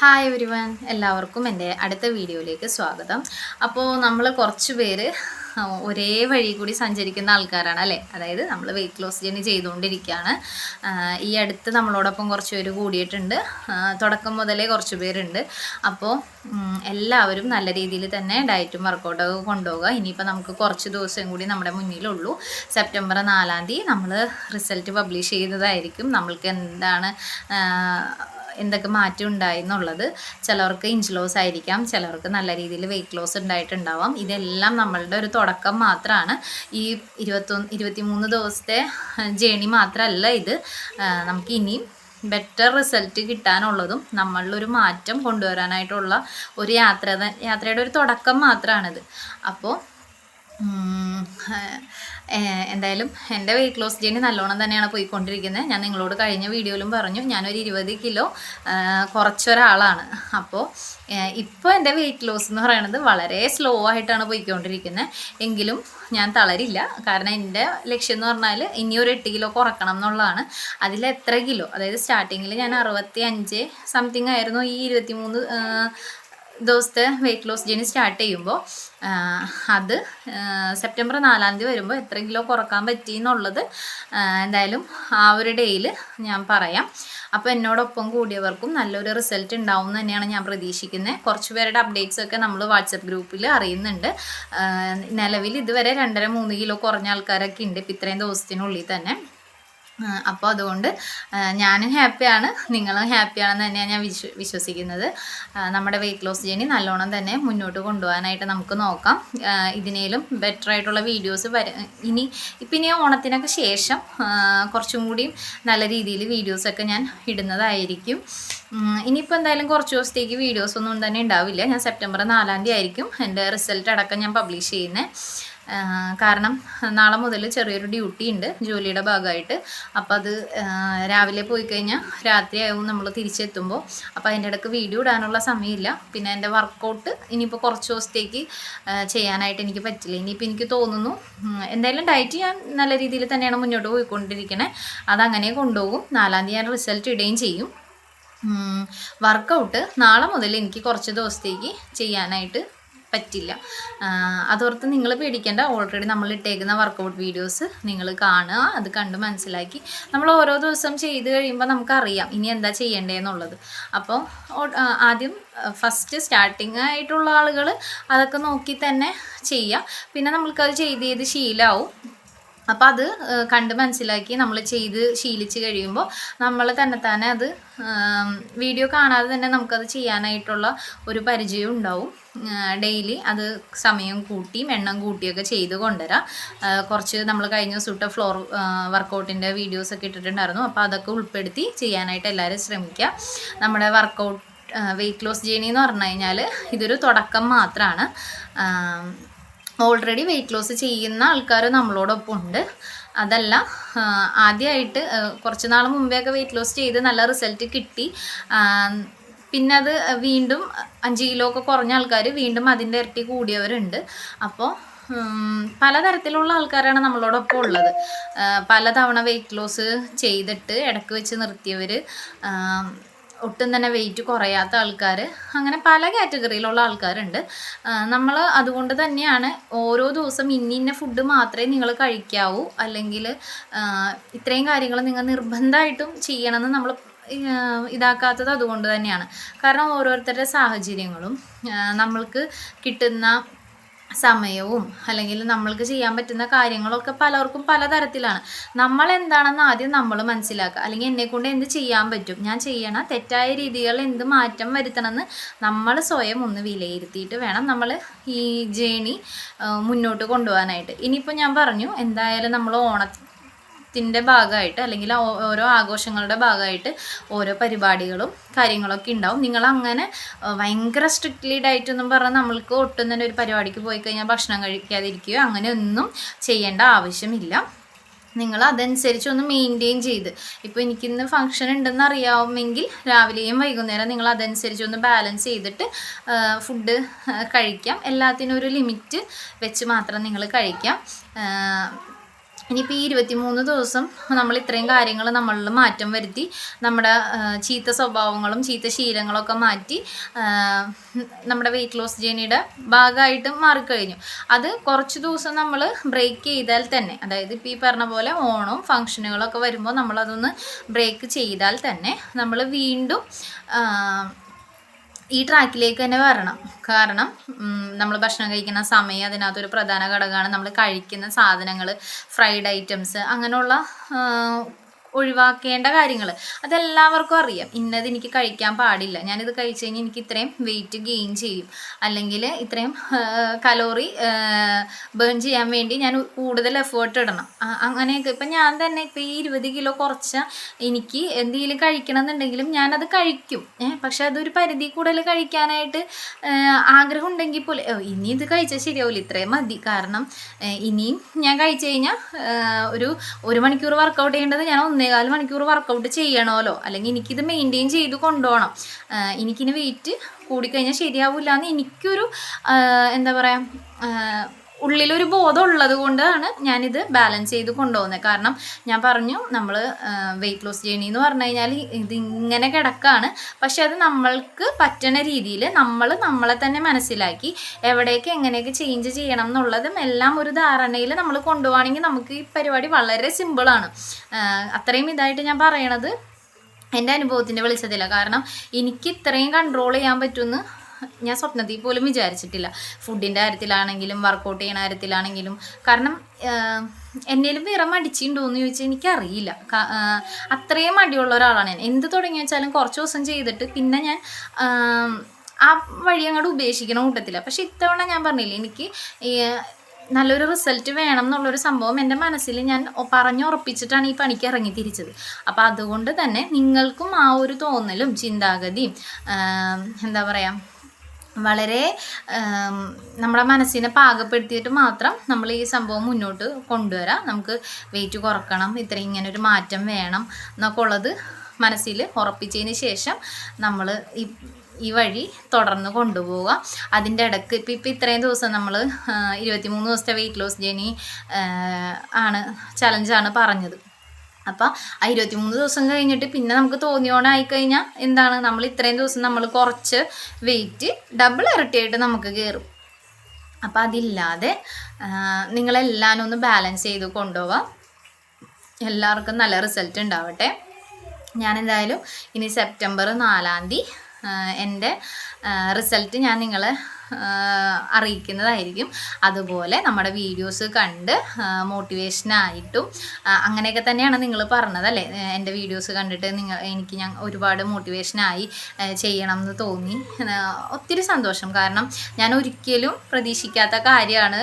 Hi ഒരുവൻ എല്ലാവർക്കും എന്റെ അടുത്ത വീഡിയോയിലേക്ക് സ്വാഗതം. അപ്പോൾ നമ്മൾ കുറച്ച് പേര് ഒരേ വഴി കൂടി സഞ്ചരിക്കുന്ന ആൾക്കാരാണ് അല്ലേ? അതായത് നമ്മൾ വെയിറ്റ് ലോസ് ജേണി ചെയ്തുകൊണ്ടിരിക്കുകയാണ് ഈ അടുത്ത് നമ്മളോടൊപ്പം കുറച്ച് പേര് കൂടിയിട്ടുണ്ട്. തുടക്കം മുതലേ കുറച്ച് പേരുണ്ട്. അപ്പോൾ എല്ലാവരും നല്ല രീതിയിൽ തന്നെ ഡയറ്റും വർക്കൗട്ടൊക്കെ കൊണ്ടുപോകുക ഇനിയിപ്പോൾ നമുക്ക് കുറച്ച് ദിവസം കൂടി നമ്മുടെ മുന്നിലുള്ളൂ. സെപ്റ്റംബർ നാലാം തീയതി നമ്മൾ റിസൾട്ട് പബ്ലിഷ് ചെയ്തതായിരിക്കും നമ്മൾക്ക് എന്താണ് എന്തൊക്കെ മാറ്റം ഉണ്ടായി എന്നുള്ളത് ചിലവർക്ക് ഇഞ്ച് ലോസ് ആയിരിക്കാം ചിലവർക്ക് നല്ല രീതിയിൽ വെയിറ്റ് ലോസ് ഉണ്ടായിട്ടുണ്ടാവാം. ഇതെല്ലാം നമ്മളുടെ ഒരു തുടക്കം മാത്രമാണ് ഈ ഇരുപത്തൊന്ന് ഇരുപത്തിമൂന്ന് ദിവസത്തെ ജേണി മാത്രമല്ല ഇത്. നമുക്ക് ഇനിയും ബെറ്റർ റിസൾട്ട് കിട്ടാനുള്ളതും നമ്മളിലൊരു മാറ്റം കൊണ്ടുവരാനായിട്ടുള്ള ഒരു യാത്ര യാത്രയുടെ ഒരു തുടക്കം മാത്രമാണിത് അപ്പോൾ എന്തായാലും എന്റെ വെയിറ്റ് ലോസ് ജേണി നല്ലോണം തന്നെയാണ് പോയിക്കൊണ്ടിരിക്കുന്നത്. ഞാൻ നിങ്ങളോട് കഴിഞ്ഞ വീഡിയോയിലും പറഞ്ഞു ഞാനൊരു ഇരുപത് കിലോ കുറച്ചൊരാളാണ്. അപ്പോൾ ഇപ്പോൾ എന്റെ വെയിറ്റ് ലോസ് എന്ന് പറയുന്നത് വളരെ സ്ലോ ആയിട്ടാണ് പോയിക്കൊണ്ടിരിക്കുന്നത്. എങ്കിലും ഞാൻ തളരില്ല. കാരണം എന്റെ ലക്ഷ്യം എന്ന് പറഞ്ഞാൽ ഇനി ഒരു എട്ട് കിലോ കുറക്കണം എന്നുള്ളതാണ്. അതിൽ എത്ര കിലോ? അതായത് സ്റ്റാർട്ടിങ്ങിൽ ഞാൻ അറുപത്തി അഞ്ച് സംതിങ് ആയിരുന്നു. ഈ ഇരുപത്തി മൂന്ന് ദിവസത്തെ വെയിറ്റ് ലോസ് ജേണി സ്റ്റാർട്ട് ചെയ്യുമ്പോൾ അത് സെപ്റ്റംബർ നാലാം തീയതി വരുമ്പോൾ എത്ര കിലോ കുറയ്ക്കാൻ പറ്റി എന്നുള്ളത് എന്തായാലും ആ ഒരു ഡേയിൽ ഞാൻ പറയാം. അപ്പോൾ എന്നോടൊപ്പം കൂടിയവർക്കും നല്ലൊരു റിസൾട്ട് ഉണ്ടാവും തന്നെയാണ് ഞാൻ പ്രതീക്ഷിക്കുന്നത് കുറച്ച് പേരുടെ അപ്ഡേറ്റ്സ് ഒക്കെ നമ്മൾ വാട്സപ്പ് ഗ്രൂപ്പിൽ അറിയുന്നുണ്ട്. നിലവിൽ ഇതുവരെ രണ്ടര മൂന്ന് കിലോ കുറഞ്ഞ ആൾക്കാരൊക്കെ ഉണ്ട് ഇപ്പം ഇത്രയും ദിവസത്തിനുള്ളിൽ തന്നെ. അപ്പോൾ അതുകൊണ്ട് ഞാനും ഹാപ്പിയാണ് നിങ്ങളും ഹാപ്പിയാണെന്ന് തന്നെയാണ് ഞാൻ വിശ്വ വിശ്വസിക്കുന്നത്. നമ്മുടെ വെയിറ്റ് ലോസ് ജേണി നല്ലോണം തന്നെ മുന്നോട്ട് കൊണ്ടുപോകാനായിട്ട് നമുക്ക് നോക്കാം. ഇതിനേലും ബെറ്റർ ആയിട്ടുള്ള വീഡിയോസ് വര ഇനി ഇപ്പം ഇനി ഓണത്തിനൊക്കെ ശേഷം കുറച്ചും കൂടിയും നല്ല രീതിയിൽ വീഡിയോസൊക്കെ ഞാൻ ഇടുന്നതായിരിക്കും. ഇനിയിപ്പോൾ എന്തായാലും കുറച്ച് ദിവസത്തേക്ക് വീഡിയോസ് ഒന്നും തന്നെ ഉണ്ടാവില്ല. ഞാൻ സെപ്റ്റംബർ നാലാം തീയതി ആയിരിക്കും എന്റെ റിസൾട്ട് അടക്കം ഞാൻ പബ്ലിഷ് ചെയ്യുന്നത് കാരണം നാളെ മുതൽ ചെറിയൊരു ഡ്യൂട്ടി ഉണ്ട് ജോലിയുടെ ഭാഗമായിട്ട്. അപ്പോൾ അത് രാവിലെ പോയി കഴിഞ്ഞാൽ രാത്രിയാവും നമ്മൾ തിരിച്ചെത്തുമ്പോൾ അപ്പോൾ അതിന്റെ ഇടയ്ക്ക് വീഡിയോ ഇടാനുള്ള സമയമില്ല. പിന്നെ എന്റെ വർക്കൗട്ട് ഇനിയിപ്പോൾ കുറച്ച് ദിവസത്തേക്ക് ചെയ്യാനായിട്ട് എനിക്ക് പറ്റില്ല. ഇനിയിപ്പോൾ എനിക്ക് തോന്നുന്നു എന്തായാലും ഡയറ്റ് ഞാൻ നല്ല രീതിയിൽ തന്നെയാണ് മുന്നോട്ട് പോയിക്കൊണ്ടിരിക്കണേ. അതങ്ങനെ കൊണ്ടുപോകും. നാലാം തീയതി ഞാൻ റിസൾട്ട് ഇടുകയും ചെയ്യും. വർക്കൗട്ട് നാളെ മുതൽ എനിക്ക് കുറച്ച് ദിവസത്തേക്ക് ചെയ്യാനായിട്ട് പറ്റില്ല. അതോർത്ത് നിങ്ങൾ പേടിക്കേണ്ട. ഓൾറെഡി നമ്മൾ ഇട്ടേക്കുന്ന വർക്കൗട്ട് വീഡിയോസ് നിങ്ങൾ കാണുക. അത് കണ്ട് മനസ്സിലാക്കി. നമ്മൾ ഓരോ ദിവസം ചെയ്ത് കഴിയുമ്പോൾ നമുക്കറിയാം ഇനി എന്താ ചെയ്യേണ്ടതെന്നുള്ളത് അപ്പോൾ ആദ്യം ഫസ്റ്റ് സ്റ്റാർട്ടിങ് ആയിട്ടുള്ള ആളുകൾ അതൊക്കെ നോക്കി തന്നെ ചെയ്യുക പിന്നെ നമ്മൾക്കത് ചെയ്ത് ചെയ്ത് ശീലമാവും അപ്പോൾ അത് കണ്ട് മനസ്സിലാക്കി നമ്മൾ ചെയ്ത് ശീലിച്ച് കഴിയുമ്പോൾ നമ്മൾ തന്നെ തന്നെ അത് വീഡിയോ കാണാതെ തന്നെ നമുക്കത് ചെയ്യാനായിട്ടുള്ള ഒരു പരിചയം ഉണ്ടാവും. ഡെയിലി അത് സമയം കൂട്ടിയും എണ്ണം കൂട്ടിയൊക്കെ ചെയ്ത് കൊണ്ടുവരാം. കുറച്ച് നമ്മൾ കഴിഞ്ഞ ദിവസം ഇട്ട ഫ്ലോർ വർക്കൗട്ടിന്റെ വീഡിയോസൊക്കെ ഇട്ടിട്ടുണ്ടായിരുന്നു. അപ്പോൾ അതൊക്കെ ഉൾപ്പെടുത്തി ചെയ്യാനായിട്ട് എല്ലാവരും ശ്രമിക്കുക നമ്മുടെ വർക്കൗട്ട് വെയിറ്റ് ലോസ് ജേണി എന്ന് പറഞ്ഞു കഴിഞ്ഞാൽ ഇതൊരു തുടക്കം മാത്രമാണ് ഓൾറെഡി വെയിറ്റ് ലോസ് ചെയ്യുന്ന ആൾക്കാർ നമ്മളോടൊപ്പം ഉണ്ട് അതല്ല ആദ്യമായിട്ട് കുറച്ച് നാൾ മുമ്പെയൊക്കെ വെയിറ്റ് ലോസ് ചെയ്ത് നല്ല റിസൾട്ട് കിട്ടി. പിന്നെ അത് വീണ്ടും അഞ്ച് കിലോ ഒക്കെ കുറഞ്ഞ ആൾക്കാർ വീണ്ടും അതിന്റെ ഇരട്ടി കൂടിയവരുണ്ട്. അപ്പോൾ പലതരത്തിലുള്ള ആൾക്കാരാണ് നമ്മളോടൊപ്പം ഉള്ളത്. പലതവണ വെയിറ്റ് ലോസ് ചെയ്തിട്ട് ഇടയ്ക്ക് വെച്ച് നിർത്തിയവർ ഒട്ടും തന്നെ വെയിറ്റ് കുറയാത്ത ആൾക്കാർ അങ്ങനെ പല കാറ്റഗറിയിലുള്ള ആൾക്കാരുണ്ട്. നമ്മൾ അതുകൊണ്ട് തന്നെയാണ് ഓരോ ദിവസം ഇന്ന ഇന്ന ഫുഡ് മാത്രമേ നിങ്ങൾ കഴിക്കാവൂ. അല്ലെങ്കിൽ ഇത്രയും കാര്യങ്ങൾ നിങ്ങൾ നിർബന്ധമായിട്ടും ചെയ്യണമെന്ന് നമ്മൾ ഇതാക്കാത്തത് അതുകൊണ്ട് തന്നെയാണ്. കാരണം ഓരോരുത്തരുടെ സാഹചര്യങ്ങളും നമ്മൾക്ക് കിട്ടുന്ന സമയവും അല്ലെങ്കിൽ നമ്മൾക്ക് ചെയ്യാൻ പറ്റുന്ന കാര്യങ്ങളൊക്കെ പലർക്കും പലതരത്തിലാണ്. നമ്മൾ എന്താണെന്ന് ആദ്യം നമ്മൾ മനസ്സിലാക്കുക. അല്ലെങ്കിൽ എന്നെ കൊണ്ട് എന്ത് ചെയ്യാൻ പറ്റും? ഞാൻ ചെയ്യണ തെറ്റായ രീതികളിൽ എന്ത് മാറ്റം വരുത്തണമെന്ന് നമ്മൾ സ്വയം ഒന്ന് വിലയിരുത്തിയിട്ട് വേണം നമ്മൾ ഈ ജേണി മുന്നോട്ട് കൊണ്ടുപോകാനായിട്ട്. ഇനിയിപ്പോൾ ഞാൻ പറഞ്ഞു എന്തായാലും നമ്മൾ ഓണ ത്തിന്റെ ഭാഗമായിട്ട് അല്ലെങ്കിൽ ഓരോ ആഘോഷങ്ങളുടെ ഭാഗമായിട്ട് ഓരോ പരിപാടികളും കാര്യങ്ങളൊക്കെ ഉണ്ടാവും. നിങ്ങൾ അങ്ങനെ ഭയങ്കര സ്ട്രിക്ട്ലി ഡയറ്റ് ഒന്നും പറഞ്ഞാൽ നമ്മൾക്ക് ഒട്ടും തന്നെ ഒരു പരിപാടിക്ക് പോയി കഴിഞ്ഞാൽ ഭക്ഷണം കഴിക്കാതിരിക്കുകയോ അങ്ങനെയൊന്നും ചെയ്യേണ്ട ആവശ്യമില്ല. നിങ്ങൾ അതനുസരിച്ച് ഒന്ന് മെയിന്റെയിൻ ചെയ്ത്. ഇപ്പോൾ എനിക്കിന്ന് ഫംഗ്ഷൻ ഉണ്ടെന്ന് അറിയാമെങ്കിൽ രാവിലെയും വൈകുന്നേരം നിങ്ങൾ അതനുസരിച്ച് ഒന്ന് ബാലൻസ് ചെയ്തിട്ട് ഫുഡ് കഴിക്കാം. എല്ലാത്തിനും ഒരു ലിമിറ്റ് വെച്ച് മാത്രം നിങ്ങൾ കഴിക്കാം. ഇനിയിപ്പോൾ ഈ ഇരുപത്തിമൂന്ന് ദിവസം നമ്മൾ ഇത്രയും കാര്യങ്ങൾ നമ്മളിൽ മാറ്റം വരുത്തി നമ്മുടെ ചീത്ത സ്വഭാവങ്ങളും ചീത്ത ശീലങ്ങളൊക്കെ മാറ്റി നമ്മുടെ വെയിറ്റ് ലോസ് ജേണിയുടെ ഭാഗമായിട്ട് മാറിക്കഴിഞ്ഞു. അത് കുറച്ച് ദിവസം നമ്മൾ ബ്രേക്ക് ചെയ്താൽ തന്നെ അതായത് ഇപ്പോൾ ഈ പറഞ്ഞ പോലെ ഓണവും ഫംഗ്ഷനുകളൊക്കെ വരുമ്പോൾ നമ്മളതൊന്ന് ബ്രേക്ക് ചെയ്താൽ തന്നെ നമ്മൾ വീണ്ടും ഈ ട്രാക്കിലേക്ക് തന്നെ വരണം. കാരണം നമ്മൾ ഭക്ഷണം കഴിക്കുന്ന സമയം അതിനകത്തൊരു പ്രധാന ഘടകമാണ് നമ്മൾ കഴിക്കുന്ന സാധനങ്ങൾ ഫ്രൈഡ് ഐറ്റംസ് അങ്ങനെയുള്ള ഒഴിവാക്കേണ്ട കാര്യങ്ങൾ അതെല്ലാവർക്കും അറിയാം. ഇന്നത് എനിക്ക് കഴിക്കാൻ പാടില്ല. ഞാനിത് കഴിച്ചു കഴിഞ്ഞാൽ എനിക്ക് ഇത്രയും വെയിറ്റ് ഗെയിൻ ചെയ്യും. അല്ലെങ്കിൽ ഇത്രയും കലോറി ബേൺ ചെയ്യാൻ വേണ്ടി ഞാൻ കൂടുതൽ എഫേർട്ട് ഇടണം. അങ്ങനെയൊക്കെ. ഇപ്പം ഞാൻ തന്നെ ഇപ്പം ഈ ഇരുപത് കിലോ കുറച്ച എനിക്ക് എന്തെങ്കിലും കഴിക്കണം എന്നുണ്ടെങ്കിലും ഞാനത് കഴിക്കും. പക്ഷെ അതൊരു പരിധി കൂടുതൽ കഴിക്കാനായിട്ട് ആഗ്രഹം ഉണ്ടെങ്കിൽ പോലെ ഇനി ഇത് കഴിച്ചാൽ ശരിയാവില്ല ഇത്രയും മതി. കാരണം ഇനിയും ഞാൻ കഴിച്ചു കഴിഞ്ഞാൽ ഒരു ഒരു മണിക്കൂർ വർക്കൗട്ട് ചെയ്യേണ്ടത് ഞാൻ ഒന്നേകാൽ മണിക്കൂർ വർക്കൗട്ട് ചെയ്യണമല്ലോ. അല്ലെങ്കിൽ എനിക്കിത് മെയിന്റെയിൻ ചെയ്ത് കൊണ്ടുപോകണം. എനിക്കിനി വെയിറ്റ് കൂടിക്കഴിഞ്ഞാൽ ശരിയാവില്ല എന്ന് എനിക്കൊരു എന്താ പറയുക ഉള്ളിലൊരു ബോധം ഉള്ളത് കൊണ്ടാണ് ഞാനിത് ബാലൻസ് ചെയ്ത് കൊണ്ടുപോകുന്നത്. കാരണം ഞാൻ പറഞ്ഞു നമ്മൾ വെയിറ്റ് ലോസ് ജേണി എന്ന് പറഞ്ഞു കഴിഞ്ഞാൽ ഇതിങ്ങനെ കിടക്കാണ്. പക്ഷെ അത് നമ്മൾക്ക് പറ്റണ രീതിയിൽ നമ്മൾ നമ്മളെ തന്നെ മനസ്സിലാക്കി എവിടെയൊക്കെ എങ്ങനെയൊക്കെ ചേഞ്ച് ചെയ്യണം എന്നുള്ളതും എല്ലാം ഒരു ധാരണയിൽ നമ്മൾ കൊണ്ടുപോകണമെങ്കിൽ നമുക്ക് ഈ പരിപാടി വളരെ സിമ്പിളാണ് അത്രയും ഇതായിട്ട് ഞാൻ പറയണത് എന്റെ അനുഭവത്തിന്റെ വെളിച്ചത്തില്ല കാരണം എനിക്ക് ഇത്രയും കൺട്രോൾ ചെയ്യാൻ പറ്റുമെന്ന് ഞാൻ സ്വപ്നത്തിൽ പോലും വിചാരിച്ചിട്ടില്ല. ഫുഡിന്റെ കാര്യത്തിലാണെങ്കിലും വർക്കൗട്ട് ചെയ്യണ കാര്യത്തിലാണെങ്കിലും. കാരണം എന്നേലും വേറെ മടിച്ചിട്ടുണ്ടോ എന്ന് ചോദിച്ചാൽ എനിക്കറിയില്ല. അത്രയും മടിയുള്ള ഒരാളാണ് ഞാൻ. എന്ത് തുടങ്ങി വെച്ചാലും കുറച്ച് ദിവസം ചെയ്തിട്ട് പിന്നെ ഞാൻ ആ വഴി അങ്ങോട്ട് ഉപേക്ഷിക്കണ കൂട്ടത്തില്ല പക്ഷെ ഇത്തവണ ഞാൻ പറഞ്ഞില്ലേ എനിക്ക് നല്ലൊരു റിസൾട്ട് വേണം എന്നുള്ളൊരു സംഭവം എന്റെ മനസ്സിൽ ഞാൻ പറഞ്ഞു പറഞ്ഞുറപ്പിച്ചിട്ടാണ് ഈ പണിക്ക് ഇറങ്ങി തിരിച്ചത്. അപ്പം അതുകൊണ്ട് തന്നെ നിങ്ങൾക്കും ആ ഒരു തോന്നലും ചിന്താഗതിയും എന്താ പറയുക വളരെ നമ്മുടെ മനസ്സിനെ പാകപ്പെടുത്തിയിട്ട് മാത്രം നമ്മൾ ഈ സംഭവം മുന്നോട്ട് കൊണ്ടുവരാം. നമുക്ക് വെയിറ്റ് കുറക്കണം ഇത്ര ഇങ്ങനെ ഒരു മാറ്റം വേണം എന്നൊക്കെ ഉള്ളത് മനസ്സിൽ ഉറപ്പിച്ചതിന് ശേഷം നമ്മൾ ഈ ഈ വഴി തുടർന്ന് കൊണ്ടുപോവുക. അതിന്റെ ഇടയ്ക്ക് ഇപ്പം ഇപ്പം ഇത്രയും ദിവസം നമ്മൾ ഇരുപത്തിമൂന്ന് ദിവസത്തെ വെയിറ്റ് ലോസ് ജേണി ആണ് ചലഞ്ചാണ് പറഞ്ഞത്. അപ്പം ആ ഇരുപത്തിമൂന്ന് ദിവസം കഴിഞ്ഞിട്ട് പിന്നെ നമുക്ക് തോന്നിയോണായി കഴിഞ്ഞാൽ എന്താണ്? നമ്മൾ ഇത്രയും ദിവസം നമ്മൾ കുറച്ച് വെയിറ്റ് ഡബിൾ ഇരട്ടിയായിട്ട് നമുക്ക് കയറും അപ്പം അതില്ലാതെ നിങ്ങളെല്ലാം ഒന്ന് ബാലൻസ് ചെയ്ത് കൊണ്ടുപോവാം. എല്ലാവർക്കും നല്ല റിസൾട്ട് ഉണ്ടാവട്ടെ. ഞാൻ എന്തായാലും ഇനി സെപ്റ്റംബർ നാലാം തീയതി എന്റെ റിസൾട്ട് ഞാൻ നിങ്ങളെ അറിയിക്കുന്നതായിരിക്കും. അതുപോലെ നമ്മുടെ വീഡിയോസ് കണ്ട് മോട്ടിവേഷനായിട്ടും അങ്ങനെയൊക്കെ തന്നെയാണ് നിങ്ങൾ പറഞ്ഞതല്ലേ? എന്റെ വീഡിയോസ് കണ്ടിട്ട് നിങ്ങൾ എനിക്ക് ഞാൻ ഒരുപാട് മോട്ടിവേഷനായി ചെയ്യണം എന്ന് തോന്നി. ഒത്തിരി സന്തോഷം. കാരണം ഞാൻ ഒരിക്കലും പ്രതീക്ഷിക്കാത്ത കാര്യമാണ്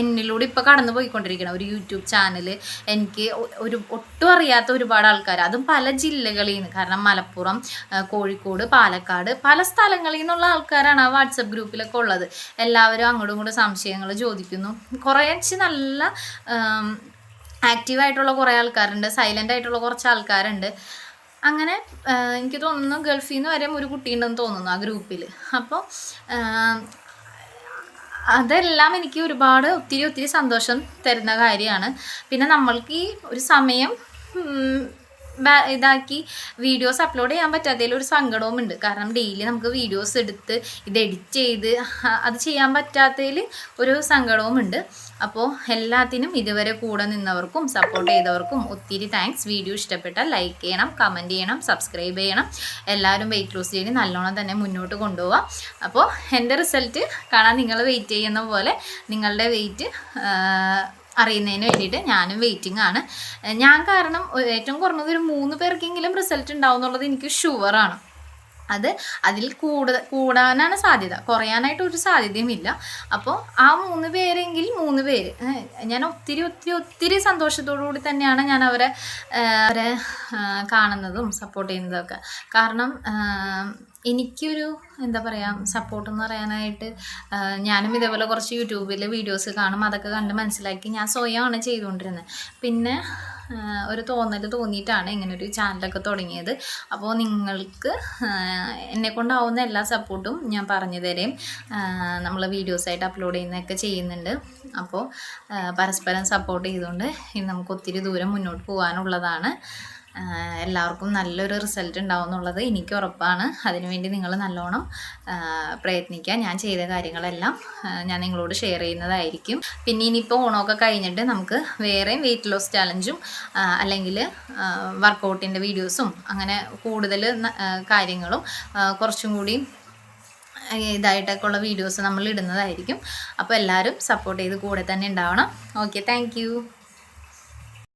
എന്നിലൂടെ ഇപ്പോൾ കടന്നു പോയിക്കൊണ്ടിരിക്കണം ഒരു യൂട്യൂബ് ചാനൽ എനിക്ക് ഒരു ഒട്ടും അറിയാത്ത ഒരുപാട് ആൾക്കാർ അതും പല ജില്ലകളിൽ നിന്ന് കാരണം മലപ്പുറം കോഴിക്കോട് പാലക്കാട് പല സ്ഥലങ്ങളിൽ നിന്നുള്ള ആൾക്കാരാണ് ആ വാട്സപ്പ് ഗ്രൂപ്പിലൊക്കെ ഉള്ളത്. എല്ലാവരും അങ്ങോട്ടും ഇങ്ങോട്ടും സംശയങ്ങൾ ചോദിക്കുന്നു. കുറേച്ച് നല്ല ആക്റ്റീവായിട്ടുള്ള കുറേ ആൾക്കാരുണ്ട്. സൈലന്റ് ആയിട്ടുള്ള കുറച്ച് ആൾക്കാരുണ്ട്. അങ്ങനെ എനിക്ക് തോന്നുന്നു ഗൾഫിൽ നിന്ന് വരെ ഒരു കുട്ടിയുണ്ടെന്ന് തോന്നുന്നു ആ ഗ്രൂപ്പിൽ അപ്പോൾ അതെല്ലാം എനിക്ക് ഒരുപാട് ഒത്തിരി ഒത്തിരി സന്തോഷം തരുന്ന കാര്യമാണ്. പിന്നെ നമ്മൾക്ക് ഈ ഒരു സമയം ഇതാക്കി വീഡിയോസ് അപ്ലോഡ് ചെയ്യാൻ പറ്റാത്തതിൽ ഒരു സങ്കടവും ഉണ്ട് കാരണം ഡെയിലി നമുക്ക് വീഡിയോസ് എടുത്ത് ഇത് എഡിറ്റ് ചെയ്ത് അത് ചെയ്യാൻ പറ്റാത്തതിൽ ഒരു സങ്കടവും ഉണ്ട് അപ്പോൾ എല്ലാത്തിനും ഇതുവരെ കൂടെ നിന്നവർക്കും സപ്പോർട്ട് ചെയ്തവർക്കും ഒത്തിരി താങ്ക്സ് വീഡിയോ ഇഷ്ടപ്പെട്ടാൽ ലൈക്ക് ചെയ്യണം കമന്റ് ചെയ്യണം സബ്സ്ക്രൈബ് ചെയ്യണം. എല്ലാവരും വെയിറ്റ് ലോസ് ചെയ്ത് നല്ലോണം തന്നെ മുന്നോട്ട് കൊണ്ടുപോവാം. അപ്പോൾ എന്റെ റിസൾട്ട് കാണാൻ നിങ്ങൾ വെയിറ്റ് ചെയ്യുന്ന പോലെ നിങ്ങളുടെ വെയിറ്റ് അറിയുന്നതിന് വേണ്ടിയിട്ട് ഞാനും വെയിറ്റിംഗ് ആണ്. ഞാൻ കാരണം ഏറ്റവും കുറഞ്ഞത് ഒരു മൂന്ന് പേർക്കെങ്കിലും റിസൾട്ട് ഉണ്ടാവും എന്നുള്ളത് എനിക്ക് ഷുവറാണ് അത് അതിൽ കൂട കൂടാനാണ് സാധ്യത. കുറയാനായിട്ട് ഒരു സാധ്യതയുമില്ല അപ്പോൾ ആ മൂന്ന് പേരെങ്കിൽ മൂന്ന് പേര്. ഞാൻ ഒത്തിരി ഒത്തിരി ഒത്തിരി സന്തോഷത്തോടു കൂടി തന്നെയാണ് ഞാൻ അവരെ അവരെ കാണുന്നതും സപ്പോർട്ട് ചെയ്യുന്നതൊക്കെ. കാരണം എനിക്കൊരു എന്താ പറയുക സപ്പോർട്ട് എന്ന് പറയാനായിട്ട് ഞാനും ഇതേപോലെ കുറച്ച് യൂട്യൂബിൽ വീഡിയോസ് കാണും അതൊക്കെ കണ്ട് മനസ്സിലാക്കി ഞാൻ സ്വയമാണ് ചെയ്തുകൊണ്ടിരുന്നത് പിന്നെ ഒരു തോന്നൽ തോന്നിയിട്ടാണ് ഇങ്ങനൊരു ചാനലൊക്കെ തുടങ്ങിയത്. അപ്പോൾ നിങ്ങൾക്ക് എന്നെ കൊണ്ടാവുന്ന എല്ലാ സപ്പോർട്ടും ഞാൻ പറഞ്ഞു തരും നമ്മൾ വീഡിയോസായിട്ട് അപ്ലോഡ് ചെയ്യുന്നതൊക്കെ ചെയ്യുന്നുണ്ട്. അപ്പോൾ പരസ്പരം സപ്പോർട്ട് ചെയ്തുകൊണ്ട് ഇനി നമുക്ക് ഒത്തിരി ദൂരം മുന്നോട്ട് പോകാനുള്ളതാണ്. എല്ലാവർക്കും നല്ലൊരു റിസൾട്ട് ഉണ്ടാവും എന്നുള്ളത് എനിക്ക് ഉറപ്പാണ്. അതിനുവേണ്ടി നിങ്ങൾ നല്ലോണം പ്രയത്നിക്കുക. ഞാൻ ചെയ്ത കാര്യങ്ങളെല്ലാം ഞാൻ നിങ്ങളോട് ഷെയർ ചെയ്യുന്നതായിരിക്കും. പിന്നെ ഇനിയിപ്പോൾ ഓണമൊക്കെ കഴിഞ്ഞിട്ട് നമുക്ക് വേറെയും വെയിറ്റ് ലോസ് ചാലഞ്ചും അല്ലെങ്കിൽ വർക്കൗട്ടിന്റെ വീഡിയോസും അങ്ങനെ കൂടുതൽ കാര്യങ്ങളും കുറച്ചും കൂടി ഇതായിട്ടൊക്കെ ഉള്ള വീഡിയോസ് നമ്മൾ ഇടുന്നതായിരിക്കും. അപ്പോൾ എല്ലാവരും സപ്പോർട്ട് ചെയ്ത് കൂടെ തന്നെ ഉണ്ടാവണം. Okay thank